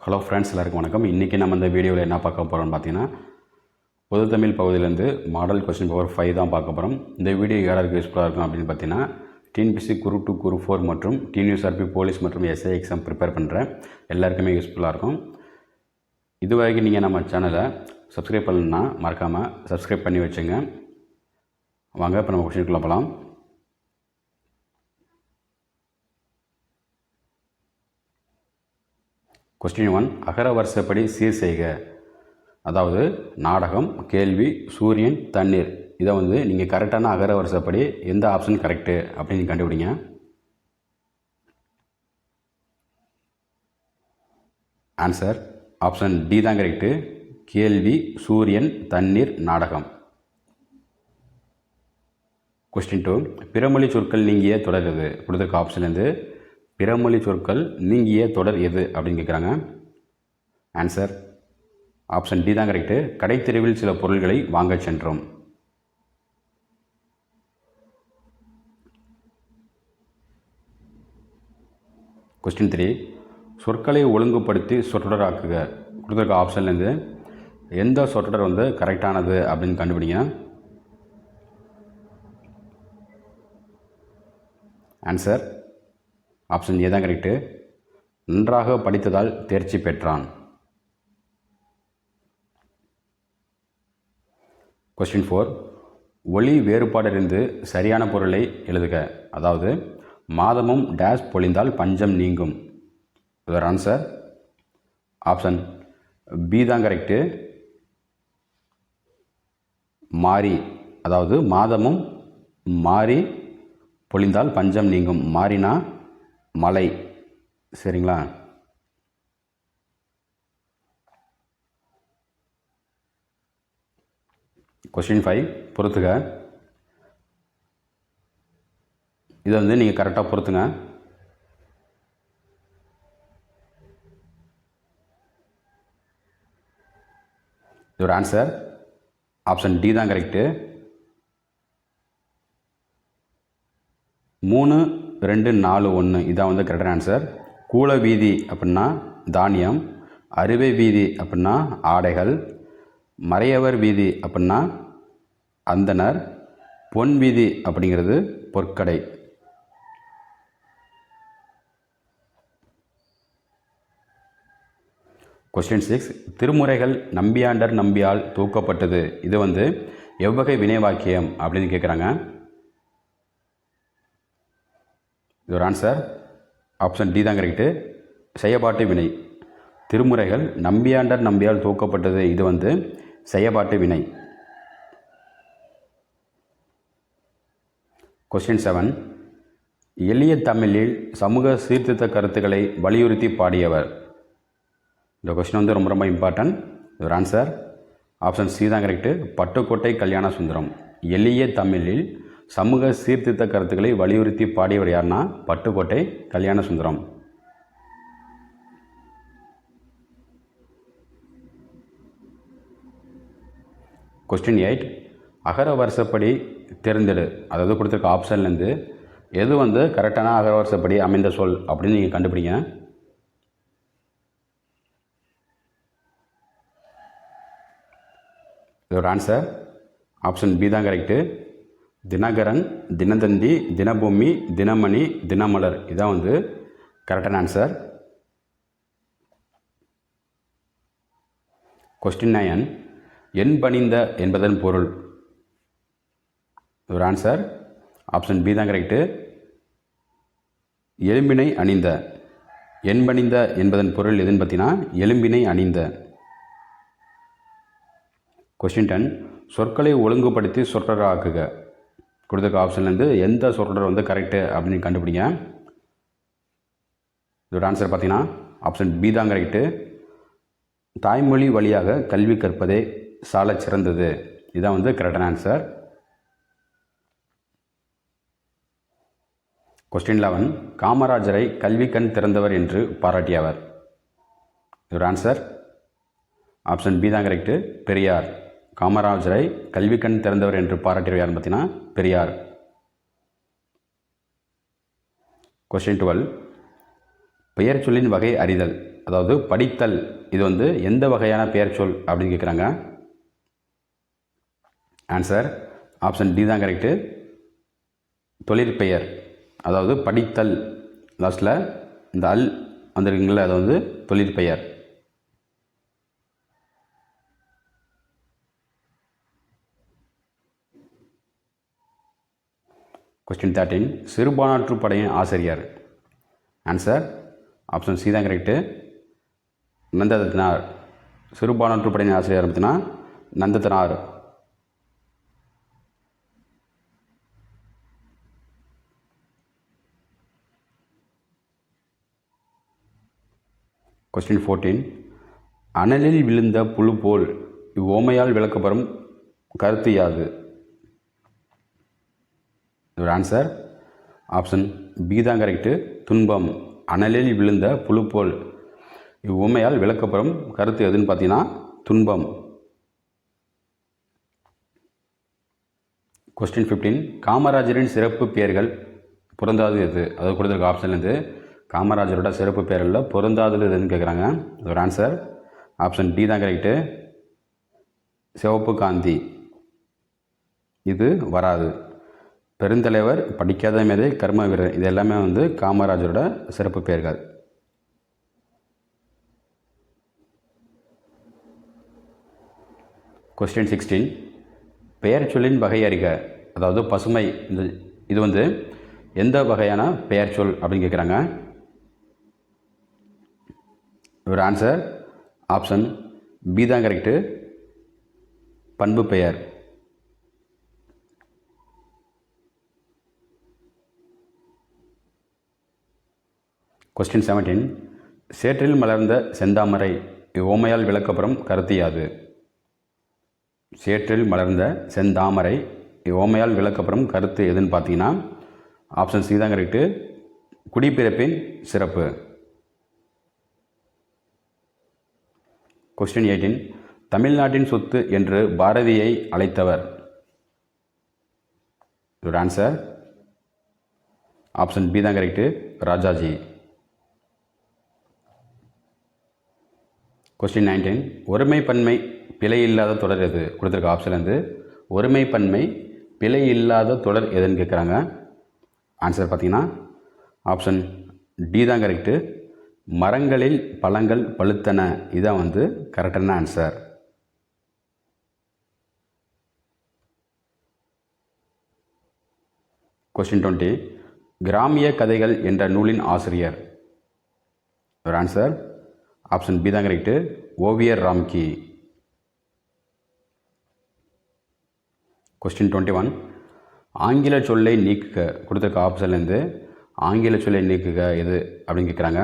Hello friends எல்லாருக்கும் வணக்கம். இன்றைக்கி நம்ம இந்த வீடியோவில் என்ன பார்க்க போகிறோம்னு பார்த்தீங்கன்னா பொது தமிழ் பகுதியிலேருந்து மாடல் கொஸ்டின் பவர் ஃபைவ் தான் பார்க்க போகிறோம் இந்த வீடியோ யாராருக்கு யூஸ்ஃபுல்லாக இருக்கும் அப்படின்னு பார்த்தீங்கன்னா TNPSC group two group four மற்றும் டிஎன்யூஎஸ்ஆர்பி போலீஸ் மற்றும் எஸ்ஐ எக்ஸாம் ப்ரிப்பேர் பண்ணுற எல்லாருக்குமே யூஸ்ஃபுல்லாக இருக்கும். இது வரைக்கும் நீங்கள் நம்ம சேனலை சப்ஸ்கிரைப் பண்ணலன்னா மறக்காமல் சப்ஸ்கிரைப் பண்ணி வச்சுங்க. வாங்க இப்போ நம்ம கொஸ்டினுக்குள்ள போகலாம் கொஸ்டின் ஒன் அகர வரிசைப்படி சீர் செய்க. அதாவது நாடகம் கேள்வி சூரியன் தண்ணீர். இதை வந்து நீங்கள் கரெக்டான அகர வரிசைப்படி எந்த ஆப்ஷன் கரெக்டு அப்படின்னு கண்டுபிடிங்க. ஆன்சர் ஆப்ஷன் டி தான் கரெக்டு கேள்வி சூரியன் தண்ணீர் நாடகம். கொஸ்டின் டூ பிறமொழி சொற்கள் நீங்கியே தொடர் கொடுத்துருக்க ஆப்ஷன்லேருந்து பிறமொழி சொற்கள் நீங்கிய தொடர் எது அப்படின்னு கேட்குறாங்க ஆன்சர் ஆப்ஷன் டி தான் கரெக்டு கடைத்தெருவில் சில பொருள்களை வாங்கச் சென்றோம். கொஸ்டின் த்ரீ சொற்களை ஒழுங்குபடுத்தி சொற்றொடராக்குக. கொடுத்துருக்க ஆப்ஷன்லேருந்து எந்த சொற்றொடர் வந்து கரெக்டானது அப்படின்னு கண்டுபிடிங்க. ஆன்சர் ஆப்ஷன் ஏ தான் கரெக்டு நன்றாக படித்ததால் தேர்ச்சி பெற்றான். கொஸ்டின் ஃபோர் ஒளி வேறுபாடறிந்து சரியான பொருளை எழுதுக. அதாவது மாதமும் டேஷ் பொழிந்தால் பஞ்சம் நீங்கும். இதோட ஆன்சர் ஆப்ஷன் பி தான் கரெக்டு மாறி அதாவது மாதமும் மாறி பொழிந்தால் பஞ்சம் நீங்கும். மாறினா? மலை. சரிங்களா? கொஸ்டின் ஃபைவ் பொறுத்துக. இதை வந்து நீங்கள் கரெக்டாக பொறுத்துங்க. இதோட ஆன்சர் ஆப்ஷன் டி தான் கரெக்டு மூணு ரெண்டு நாலு ஒன்று இதான் வந்து கரெக்டான ஆன்சர் கூல வீதி அப்படின்னா தானியம் அறுவை வீதி அப்படின்னா ஆடைகள் மறையவர் வீதி அப்படின்னா அந்தனர் பொன் வீதி அப்படிங்கிறது பொற்கடை. கொஸ்டின் சிக்ஸ் திருமுறைகள் நம்பியாண்டர் நம்பியால் தூக்கப்பட்டது. இது வந்து எவ்வகை வினைவாக்கியம் அப்படின்னு கேட்குறாங்க இதோட ஆன்சர் ஆப்ஷன் டி தான் கரெக்டு செயபாட்டு வினை. திருமுறைகள் நம்பியாண்டர் நம்பியால் தூக்கப்பட்டது. இது வந்து செயபாட்டு வினை. கொஸ்டின் செவன் எளிய தமிழில் சமூக சீர்திருத்த கருத்துக்களை வலியுறுத்தி பாடியவர். இந்த கொஸ்டின் வந்து ரொம்ப ரொம்ப இம்பார்ட்டன்ட் இதோட ஆன்சர் ஆப்ஷன் சி தான் கரெக்டு பட்டுக்கோட்டை கல்யாண சுந்தரம். எளிய தமிழில் சமூக சீர்திருத்த கருத்துக்களை வலியுறுத்தி பாடியவர் யாருன்னா பட்டுக்கோட்டை கல்யாண சுந்தரம் கொஸ்டின் எயிட் அகர வருஷப்படி தேர்ந்தெடு. அதாவது கொடுத்துருக்க ஆப்ஷன்லேருந்து எது வந்து கரெக்டான அகர வருஷப்படி அமைந்த சொல் அப்படின்னு நீங்கள் கண்டுபிடிங்க. இதோட ஆன்சர் ஆப்ஷன் பி தான் கரெக்டு தினகரன் தினதந்தி தினபூமி தினமணி தினமலர். இதான் வந்து கரெக்டான ஆன்சர் கொஸ்டின் நயன் எண் பணிந்த என்பதன் பொருள். ஒரு ஆன்சர் ஆப்ஷன் பி தான் கரெக்டு எலும்பினை அணிந்த. எண்பணிந்த என்பதன் பொருள் எதுன்னு பார்த்தீங்கன்னா எலும்பினை அணிந்த. கொஸ்டின் டென் சொற்களை ஒழுங்குபடுத்தி சொற்றராக்குக கொடுத்துருக்க ஆப்ஷன்லேருந்து எந்த சொல்கிற வந்து கரெக்டு அப்படின்னு கண்டுபிடிங்க. இதோட ஆன்சர் பார்த்தீங்கன்னா ஆப்ஷன் பி தான் கரெக்டு தாய்மொழி வழியாக கல்வி கற்பதே சால சிறந்தது. இதுதான் வந்து கரெக்டான ஆன்சர் கொஸ்டின் லெவன் காமராஜரை கல்வி கண் திறந்தவர் என்று பாராட்டியவர். இதோட ஆன்சர் ஆப்ஷன் பி தான் கரெக்டு பெரியார். காமராஜரை கல்வி கண் திறந்தவர் என்று பாராட்டியவர் பார்த்தீங்கன்னா பெரியார். கொஸ்டின் டுவெல் பெயர் சொல்லின் வகை அறிதல் அதாவது படித்தல் இது வந்து எந்த வகையான பெயர் சொல் அப்படின்னு கேட்குறாங்க ஆன்சர் ஆப்ஷன் டி தான் கரெக்டு தொழிற்பெயர் அதாவது படித்தல். லாஸ்ட்டில் இந்த அல் வந்திருக்குங்கள அது வந்து தொழிற்பெயர் கொஸ்டின் தேர்ட்டின் சிறுபானாற்று படையின் ஆசிரியர். ஆன்சர் ஆப்ஷன் சி தான் கரெக்டு நந்ததனார். சிறுபானாற்று படையின் ஆசிரியர் பார்த்தீங்கன்னா நந்ததனார். கொஸ்டின் ஃபோர்டீன் அனலில் விழுந்த புழு போல் இவ்வோமையால் விளக்கப்படும் கருத்து யாது? ஒரு ஆன்சர் ஆப்ஷன் பி தான் கரெக்டு துன்பம். அனலில் விழுந்த புழு போல். இவ்வுமையால் விளக்கப்படும் கருத்து எதுன்னு பார்த்தீங்கன்னா துன்பம். கொஸ்டின் ஃபிஃப்டீன் காமராஜரின் சிறப்பு பெயர்கள் பிறந்தாது எது? அது கொடுத்துருக்க ஆப்ஷன்லேருந்து காமராஜரோட சிறப்பு பெயர்களில் பொருந்தாதது எதுன்னு கேட்குறாங்க ஒரு ஆன்சர் ஆப்ஷன் டி தான் கரெக்டு சிவப்பு காந்தி. இது வராது. பெருந்தலைவர் படிக்காத மேதை கர்ம வீரர் இது எல்லாமே வந்து காமராஜரோட சிறப்பு பெயர்கள். கொஸ்டின் சிக்ஸ்டீன் பெயர் சொல்லின் வகை அறிக. அதாவது பசுமை இந்த இது வந்து எந்த வகையான பெயர் சொல் அப்படின்னு கேட்குறாங்க இவர் ஆன்சர் ஆப்ஷன் பி தான் கரெக்டு பண்பு பெயர். கொஸ்டின் செவன்டீன் சேற்றில் மலர்ந்த செந்தாமரை ஓமையால் விளக்கப்படும் கருத்து யாது? சேற்றில் மலர்ந்த செந்தாமரை ஓமையால் விளக்கப்படும் கருத்து எதுன்னு பார்த்தீங்கன்னா ஆப்ஷன் சி தான் கரெக்டு குடிப்பிறப்பின் சிறப்பு. கொஸ்டின் எயிட்டீன் தமிழ்நாட்டின் சொத்து என்று பாரதியை அழைத்தவர். ஒரு ஆன்சர் ஆப்ஷன் பி தான் கரெக்டு ராஜாஜி. கொஸ்டின் நைன்டீன் ஒருமை பன்மை பிழை இல்லாத தொடர் எது? கொடுத்துருக்க ஆப்ஷன் வந்து ஒருமை பன்மை பிழை இல்லாத தொடர் எதுன்னு கேட்குறாங்க ஆன்சர் பார்த்தீங்கன்னா ஆப்ஷன் டி தான் கரெக்டு மரங்களில் பழங்கள் பழுத்தன. இதான் வந்து கரெக்டான ஆன்சர் கொஸ்டின் டுவெண்ட்டி கிராமிய கதைகள் என்ற நூலின் ஆசிரியர். ஒரு ஆன்சர் ஆப்ஷன் பி தான் கரெக்டு ஓவியர் ராம்கி. கொஸ்டின் டுவெண்ட்டி ஒன் ஆங்கில சொல்லை நீக்குக. கொடுத்துருக்க ஆப்ஷன்லேருந்து ஆங்கில சொல்லை நீக்குக எது அப்படின்னு கேட்குறாங்க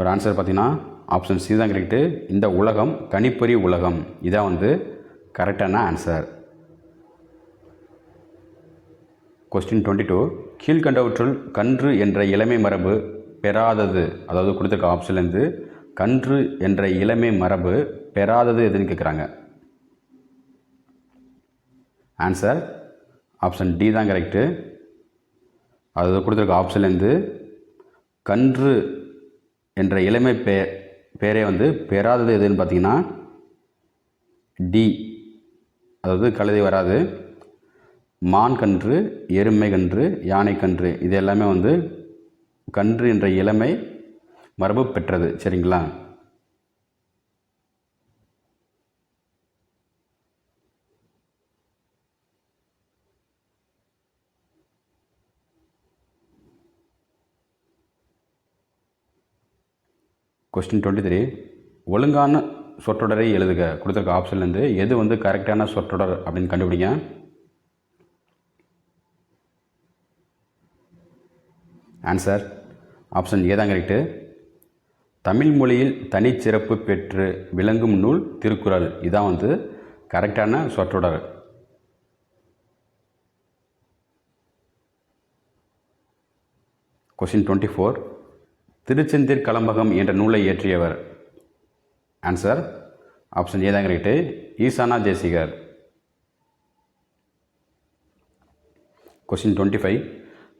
ஒரு ஆன்சர் பார்த்தீங்கன்னா ஆப்ஷன் சி தான் கரெக்டு இந்த உலகம் கணிப்பொறி உலகம். இதான் வந்து கரெக்டான ஆன்சர் கொஸ்டின் டுவெண்ட்டி டூ கீழ்கண்டவற்றுள் கன்று என்ற இளமை மரபு பெறாதது. அதாவது கொடுத்துருக்க ஆப்ஷன்லேருந்து கன்று என்ற இளமை மரபு பெறாதது எதுன்னு கேட்குறாங்க ஆன்சர் ஆப்ஷன் டி தான் கரெக்டு அது கொடுத்துருக்க ஆப்ஷன்லேருந்து கன்று என்ற இளமை பே பேரே வந்து பெறாதது எதுன்னு பார்த்தீங்கன்னா டி அதாவது கழுதை வராது. மான் கன்று எருமை கன்று யானை கன்று இது எல்லாமே வந்து கன்று என்ற இளமை மரபு பெற்றது. சரிங்களா? கொஸ்டின் டுவெண்ட்டி த்ரீ ஒழுங்கான சொற்றொடரை எழுதுக. கொடுத்துருக்க ஆப்ஷன்லேருந்து எது வந்து கரெக்டான சொற்றொடர் அப்படின்னு கண்டுபிடிங்க. ஆன்சர் ஆப்ஷன் ஏதாங்க கரெக்டு தமிழ் மொழியில் தனிச்சிறப்பு பெற்று விளங்கும் நூல் திருக்குறள். இதான் வந்து கரெக்டான சொற்றொடர். கொஷின் டுவெண்ட்டி ஃபோர் திருச்செந்தீர் கலம்பகம் என்ற நூலை இயற்றியவர். ஆன்சர் ஆப்ஷன் ஏதாங்க தான் correct Eesana Desikar. Question twenty five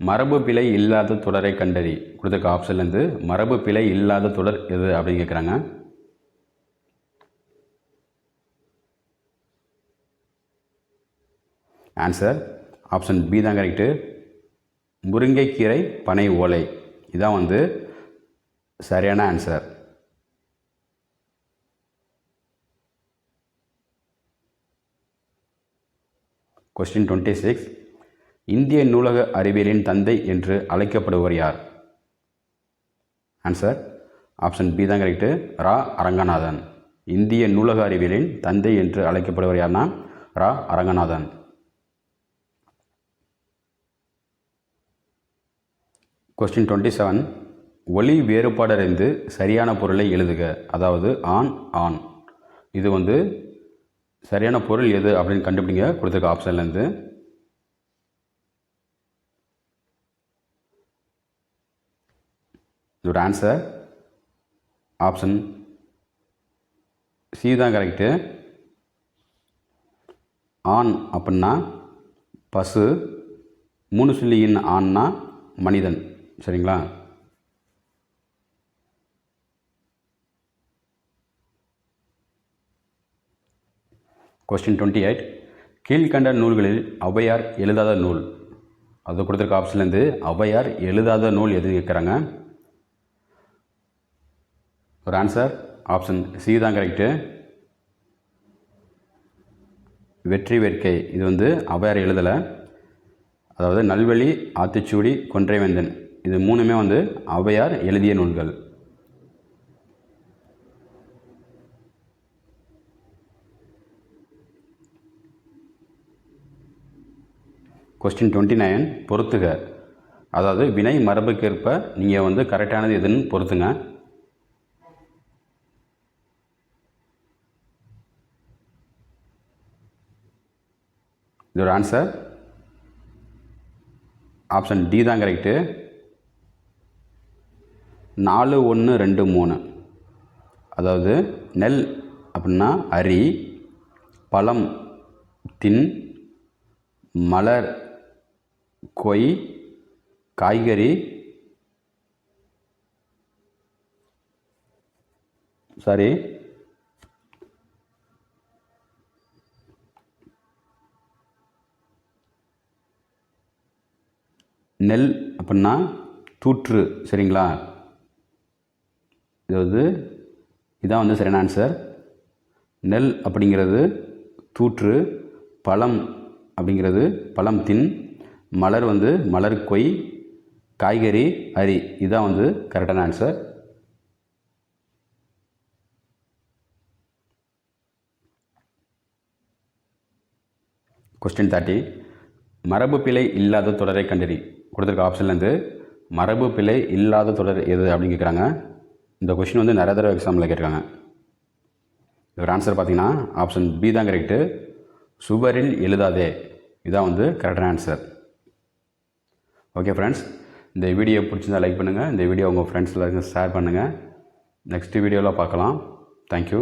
மரபு பிழை இல்லாத தொடரை கண்டறி. கொடுத்துருக்க ஆப்ஷன்லேருந்து மரபு பிழை இல்லாத தொடர் எது அப்படின்னு கேட்குறாங்க ஆன்சர் ஆப்ஷன் பி தான் கரெக்டு முருங்கைக்கீரை பனை ஓலை. இதான் வந்து சரியான ஆன்சர் கொஸ்டின் டுவெண்ட்டி சிக்ஸ் இந்திய நூலக அறிவியலின் தந்தை என்று அழைக்கப்படுவர் யார்? ஆன்சர் ஆப்ஷன் பி தான் கரெக்டு ரா. அரங்கநாதன். இந்திய நூலக அறிவியலின் தந்தை என்று அழைக்கப்படுவர் யார்னா? Ra. Aranganathan. Question twenty seven ஒளி வேறுபாடறிந்து சரியான பொருளை எழுதுக. அதாவது ஆன் ஆன். இது வந்து சரியான பொருள் எது அப்படின்னு கண்டுபிடிங்க. கொடுத்துருக்க ஆப்ஷன்லேருந்து இதோட ஆன்சர் ஆப்ஷன் சி தான் கரெக்டு ஆண் அப்படின்னா பசு மூணு சொல்லியின் ஆண்னா மனிதன். சரிங்களா? கொஸ்டின் டுவெண்ட்டி எயிட் கீழ்கண்ட நூல்களில் ஔவையார் எழுதாத நூல். அது கொடுத்துருக்க ஆப்ஷன்லேருந்து ஔவையார் எழுதாத நூல் எது கேட்குறாங்க? ஒரு ஆன்சர் ஆப்ஷன் சி தான் கரெக்டு வெற்றி வேட்கை. இது வந்து ஔவையார் எழுதலை. அதாவது நல்வழி ஆத்திச்சூடி கொன்றைவேந்தன் இது மூணுமே வந்து ஔவையார் எழுதிய நூல்கள். கொஸ்டின் டுவெண்ட்டி நைன் பொறுத்துக. அதாவது வினை மரபுக்கேற்ப நீங்கள் வந்து கரெக்டானது எதுன்னு பொறுத்துங்க. இதோட ஆன்சர் ஆப்ஷன் டி தான் கரெக்டு நாலு ஒன்று ரெண்டு மூணு. அதாவது நெல் அப்படின்னா அரி பழம் தின் மலர் கொய் காய்கறி சாரி நெல் அப்படின்னா தூற்று சரிங்களா? இது வந்து இதான் வந்து சரியான ஆன்சர் நெல் அப்படிங்கிறது தூற்று பழம் அப்படிங்கிறது பழம் தின் மலர் வந்து மலர் கொய் காய்கறி அரி இதுதான் வந்து கரெக்டான ஆன்சர் கொஸ்டின் தேர்ட்டி மரபு பிழை இல்லாத தொடரை கண்டறி கொடுத்துருக்க ஆப்ஷன்லேருந்து மரபு பிழை இல்லாத தொடர் எது அப்படின்னு கேட்குறாங்க இந்த கொஷின் வந்து நிறைய தடவை எக்ஸாமில் கேட்குறாங்க இதோட ஆன்சர் பார்த்தீங்கன்னா ஆப்ஷன் பி தான் கரெக்டு சுவரில் எழுதாதே. இதான் வந்து கரெக்டான ஆன்சர் ஓகே ஃப்ரெண்ட்ஸ் இந்த வீடியோ பிடிச்சிருந்தா லைக் பண்ணுங்கள் இந்த வீடியோ உங்கள் ஃப்ரெண்ட்ஸ் எல்லாருக்கும் ஷேர் பண்ணுங்கள் நெக்ஸ்ட் வீடியோவில் பார்க்கலாம். தேங்க்யூ